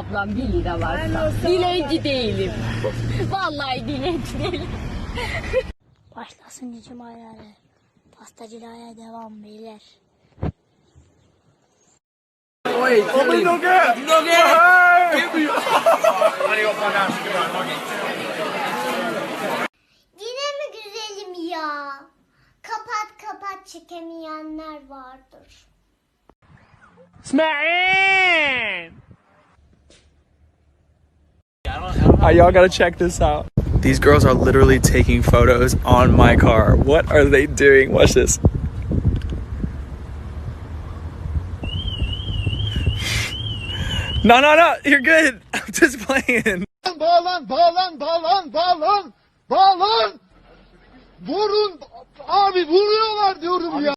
ablam 1 lira varsa. Dilenci değilim. Vallahi dilenci değilim. Başlasın cicim ayarı. Pastacılığa devam beyler. Yine mi güzelim ya? Kapat kapat çekemeyenler vardır. Alright, y'all gotta check this out. These girls are literally taking photos on my car. What are they doing? Watch this. No, no, no, you're good. I'm just playing. Bağlan, bağlan, bağlan, bağlan, bağlan. Vurun, abi vuruyorlar diyorum ya.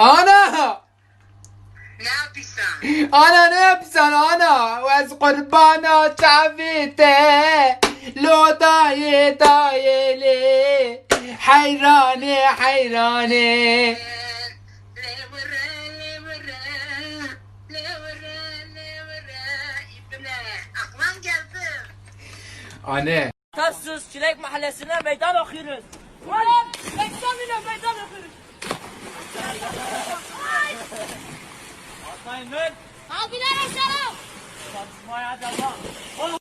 أنا نابسة أنا نابسة أنا وأسقربانا شعبيتي لو داي داي لي حيراني حيراني Anne. Tatsız çilek mahallesine meydan okuyoruz. Varım, eksamine meydan okuyoruz. Atlayın lan. Abiler aşağı. Tartışmaya devam.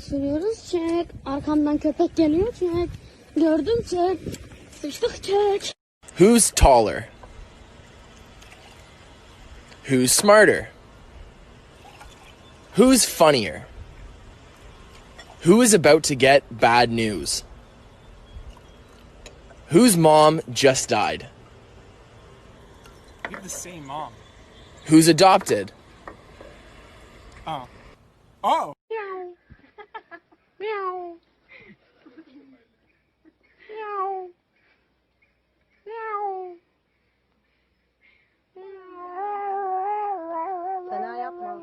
Sürüyoruz çek. Arkamdan köpek geliyor çek. Gördüm çek. Sıçtık çek. Who's taller? Who's smarter? Who's funnier? Who is about to get bad news? Whose mom just died? You have the same mom. Who's adopted? Oh. Oh. Meow. Meow. Meow. Fena yapma.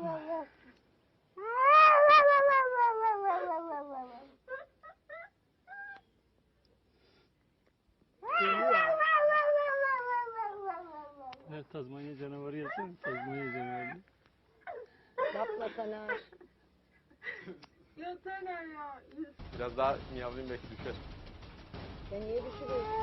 Tazmanya canavarı yazsana. Tazmanya canavarı. Yapma sana. Yeter ya. Biraz daha miyavlayayım belki düşer. Ya niye düşürüyorsun?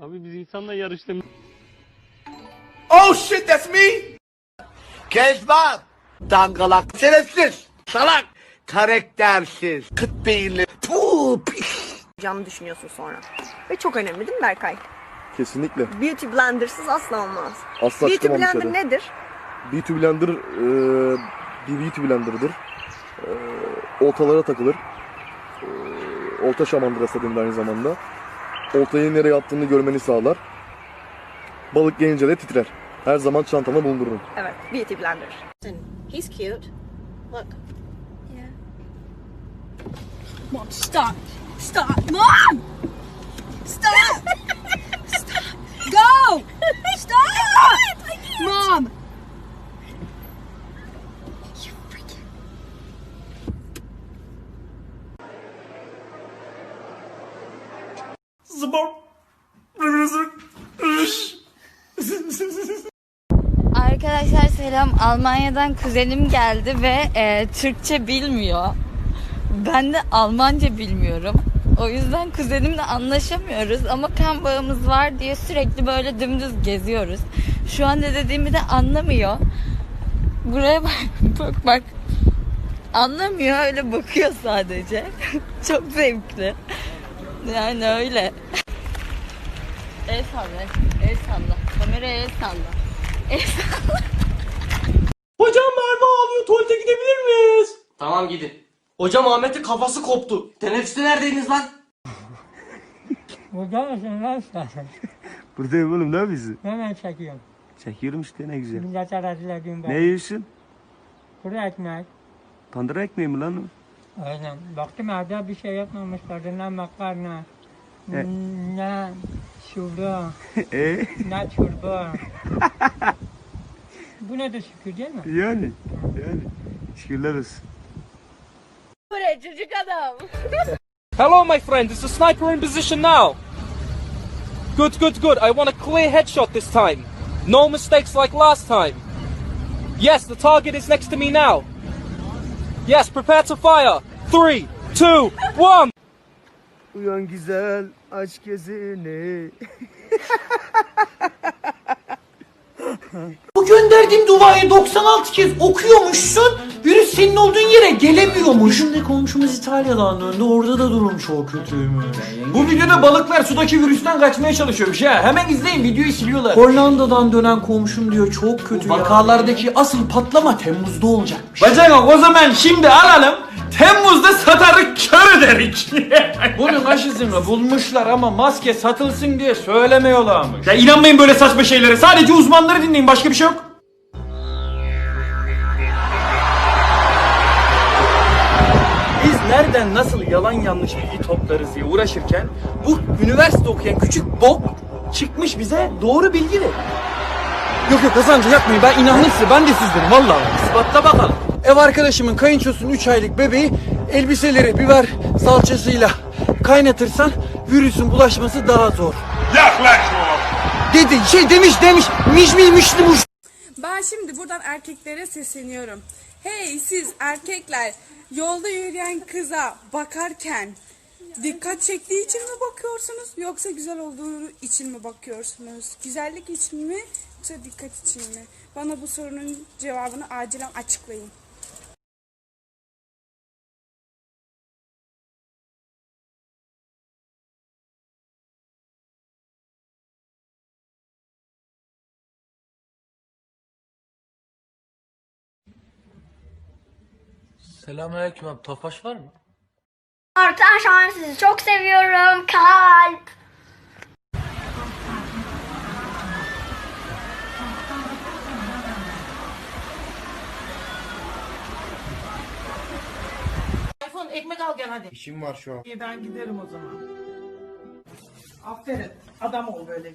Abi biz insanla yarıştığımız... Oh shit, that's me. Kezban! Dangalak, şerefsiz, salak, karaktersiz, kıt beyinli, puh, pis. Yapacağımı düşünüyorsun sonra. Ve çok önemli değil mi Berkay? Kesinlikle. Beauty blender'sız asla olmaz. Asla Beauty çıkamam blender dışarı. nedir? Beauty blender eee bir beauty blender'dır. Eee oltalara takılır. Eee olta şamandırası denir aynı zamanda. Oltayı nereye attığını görmeni sağlar. Balık gelince de titrer. Her zaman çantamda bulundururum. Evet, beauty blender. He's cute. Look. Mom, stop. Stop. Mom! Stop! Stop! Go! Stop! Mom! Arkadaşlar selam. Almanya'dan kuzenim geldi ve e, Türkçe bilmiyor. Ben de Almanca bilmiyorum. O yüzden kuzenimle anlaşamıyoruz ama kan bağımız var diye sürekli böyle dümdüz geziyoruz. Şu an ne dediğimi de anlamıyor. Buraya bak bak bak. Anlamıyor öyle bakıyor sadece. Çok zevkli. Yani öyle. El salla, el salla. Kameraya el salla. El salla. Hocam Merve ağlıyor tuvalete gidebilir miyiz? Tamam gidin. Hocam Ahmet'in kafası koptu. Teneffüste neredeydiniz lan? Burada mısın lan sen? Buradayım oğlum ne yapıyorsun? Hemen çekiyorum. Çekiyorum işte ne güzel. Millet aradılar dün Ne yiyorsun? Kuru ekmek. Tandır ekmeği mi lan o? Aynen. Baktım evde bir şey yapmamışlar. Ne makarna. E? Ne şurada. e Ne çorba. Bu ne de şükür değil mi? yani. Yani. Şükürler olsun. Buraya çocuk adam. Hello, my friend. Is the sniper in position now? Good, good, good. I want a clear headshot this time. No mistakes like last time. Yes, the target is next to me now. Yes, prepare to fire. Three, two, one. Uyan güzel aç gözünü. Bu gönderdiğim duayı 96 kez okuyormuşsun. Virüs senin olduğun yere gelemiyormuş. Şimdi komşumuz İtalya'dan döndü. Orada da durum çok kötüymüş. Bu videoda balıklar sudaki virüsten kaçmaya çalışıyormuş ya. Hemen izleyin videoyu siliyorlar. Hollanda'dan dönen komşum diyor çok kötü ya. Vakalardaki asıl patlama Temmuz'da olacakmış. Bacana o zaman şimdi alalım. Temmuz'da satarık kör ederik. Bunun aşısını bulmuşlar ama maske satılsın diye söylemiyorlarmış. Ya inanmayın böyle saçma şeylere. Sadece uzmanları dinleyin. Başka bir şey yok. Nereden nasıl yalan yanlış bilgi toplarız diye uğraşırken bu üniversite okuyan küçük bok çıkmış bize doğru bilgi ver. Yok yok Hasan'cı yapmayın ben inandım size ben de sizdenim valla. İspatla bakalım. Ev arkadaşımın kayınçosunun 3 aylık bebeği elbiseleri biber salçasıyla kaynatırsan virüsün bulaşması daha zor. Yaklaşma. Dedi şey demiş demiş miş mi mişli muş. Ben şimdi buradan erkeklere sesleniyorum. Hey siz erkekler yolda yürüyen kıza bakarken dikkat çektiği için mi bakıyorsunuz yoksa güzel olduğu için mi bakıyorsunuz? Güzellik için mi yoksa dikkat için mi? Bana bu sorunun cevabını acilen açıklayın. Selamünaleyküm abi tofaş var mı? Arkadaşlar sizi çok seviyorum. Kalp. iPhone ekmek al gel hadi. İşim var şu an. İyi ben giderim o zaman. Aferin adam ol böyle.